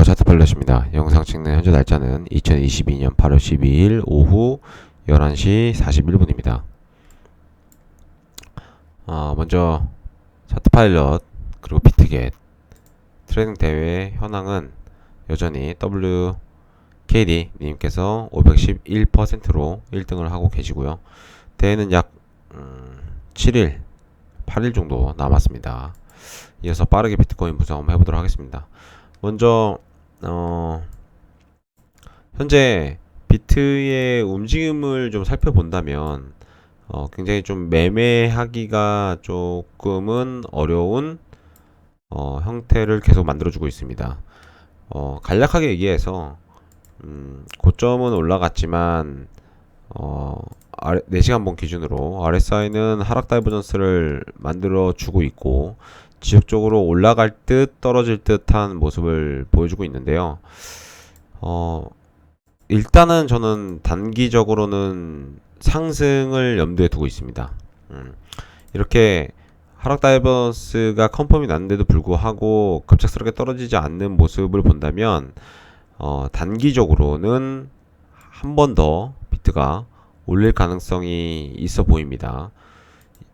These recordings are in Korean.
안녕하세요. 차트팔렛입니다. 영상 찍는 현재 날짜는 2022년 8월 12일 오후 11시 41분입니다. 어, 먼저 차트 파일럿 그리고 비트겟 트레이딩 대회 현황은 여전히 WKD 님께서 511%로 1등을 하고 계시고요. 대회는 약 음, 7일, 8일 정도 남았습니다. 이어서 빠르게 비트코인 분석 한번 해보도록 하겠습니다. 먼저 어 현재 비트의 움직임을 좀 살펴본다면 어 굉장히 좀 매매하기가 조금은 어려운 어 형태를 계속 만들어주고 있습니다. 어 간략하게 얘기해서 음 고점은 올라갔지만 어 아래, 4시간 본 기준으로 RSI는 하락 다이버전스를 만들어 주고 있고 지속적으로 올라갈 듯 떨어질 듯한 모습을 보여주고 있는데요. 어, 일단은 저는 단기적으로는 상승을 염두에 두고 있습니다. 음, 이렇게 하락 다이버스가 컨펌이 났는데도 불구하고 급작스럽게 떨어지지 않는 모습을 본다면 어, 단기적으로는 한 번 더 비트가 올릴 가능성이 있어 보입니다.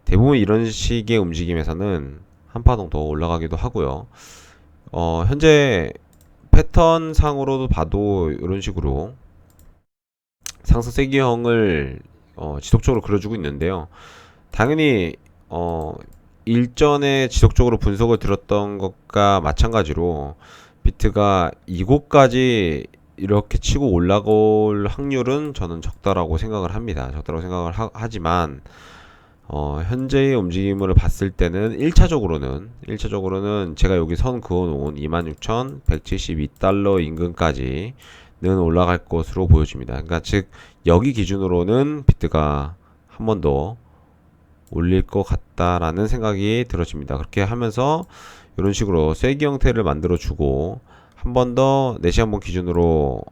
대부분 이런 식의 움직임에서는 한 파동 더 올라가기도 하고요. 어, 현재 패턴 상으로도 봐도 이런 식으로 상승 세기형을 어, 지속적으로 그려주고 있는데요. 당연히 어, 일전에 지속적으로 분석을 들었던 것과 마찬가지로 비트가 이곳까지 이렇게 치고 올라올 확률은 저는 적다라고 생각을 합니다. 적다라고 생각을 하, 지만 어, 현재의 움직임을 봤을 때는 1차적으로는 1차적으로는 제가 여기 선 그어 놓은 26,172달러 인근까지는 올라갈 것으로 보여집니다. 그러니까 즉 여기 기준으로는 비트가 한 번 더 올릴 것 같다라는 생각이 들어집니다. 그렇게 하면서 이런 식으로 쐐기 형태를 만들어 주고 한 번 더 4시간 본 기준으로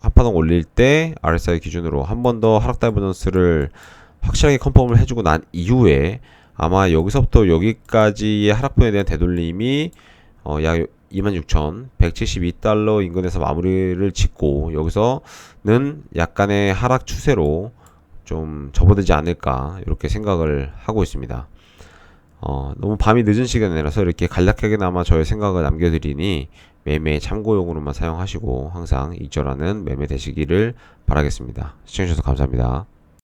한파동 올릴 때 RSI 기준으로 한 번 더 하락 다이버전스를 확실하게 컨펌을 해주고 난 이후에 아마 여기서부터 여기까지의 하락분에 대한 되돌림이 어, 약 26,172달러 인근에서 마무리를 짓고 여기서는 약간의 하락 추세로 좀 접어들지 않을까 이렇게 생각을 하고 있습니다. 어, 너무 밤이 늦은 시간이라서 이렇게 간략하게나마 저의 생각을 남겨드리니 매매 참고용으로만 사용하시고 항상 익절하는 매매 되시기를 바라겠습니다. 시청해주셔서 감사합니다.